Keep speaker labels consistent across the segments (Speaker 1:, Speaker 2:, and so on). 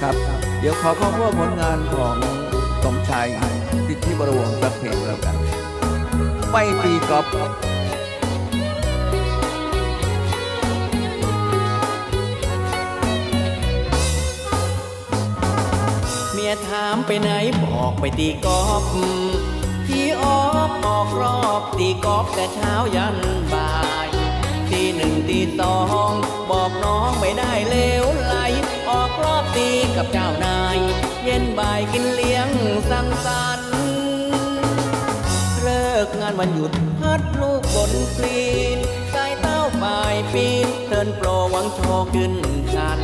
Speaker 1: ครับ เดี๋ยวขอข้อมูลผลงานของสมชายสิทธิบริวงศ์สักเพลงแล้วกันไปตีกอล์ฟ
Speaker 2: เมียถามไปไหนบอกไปตีกอล์ฟพี่ออกออกรอบตีกอล์ฟแต่เช้ายันบ่ายตีหนึ่งตีสองบอกน้องไม่ได้เลว ตีกับเจ้านาย เย็นบ่ายกินเลี้ยงสังสรรค์เลิกงานวันหยุดพัดลูกบนกลีนสายเต้าปลายปีนเทิร์นโปรหวังโชว์ขึ้นชัน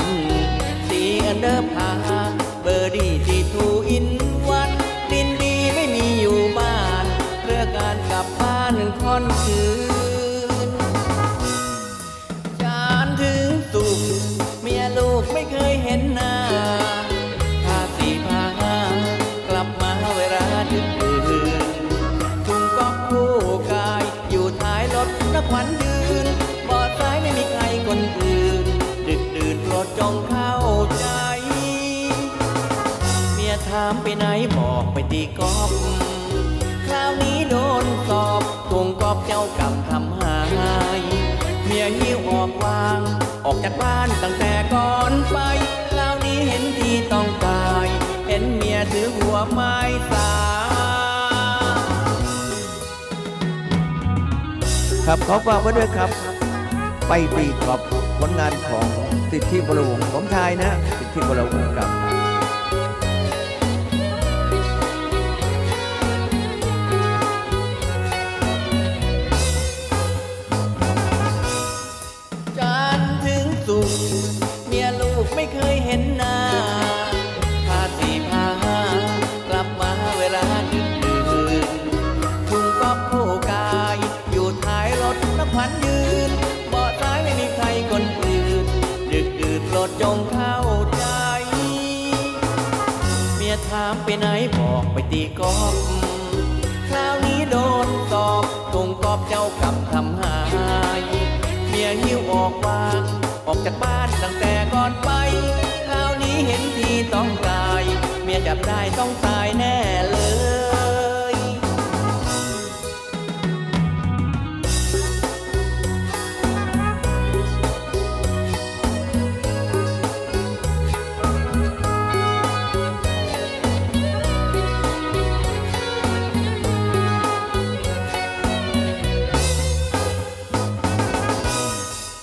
Speaker 2: สีอันเดอร์พา จงเข้าใจ เมียถามไปไหนบอกไปตีกอล์ฟคราวนี้โดนสอบทวงกอบเจ้ากรรมทำหาย เมียหิ้วออกวาง ออกจากบ้านตั้งแต่ก่อนไปคราวนี้เห็นทีต้องตาย เห็นเมียถือหัวไม้สา
Speaker 1: ครับขอฝากไว้ด้วยครับ ไปตีกอล์ฟผลงานของ สิทธิบรวงสมชายนะ สิทธิบรวง
Speaker 2: กับ จงเข้าใจ เมียถามไปไหนบอกไปตีกอบคราวนี้โดนสอบตรงกอบเจ้ากรรมทำหาย เมียหิ้วออกวางออกจากบ้านตั้งแต่ก่อนไป คราวนี้เห็นทีต้องตาย เมียจับได้ต้องตายแน่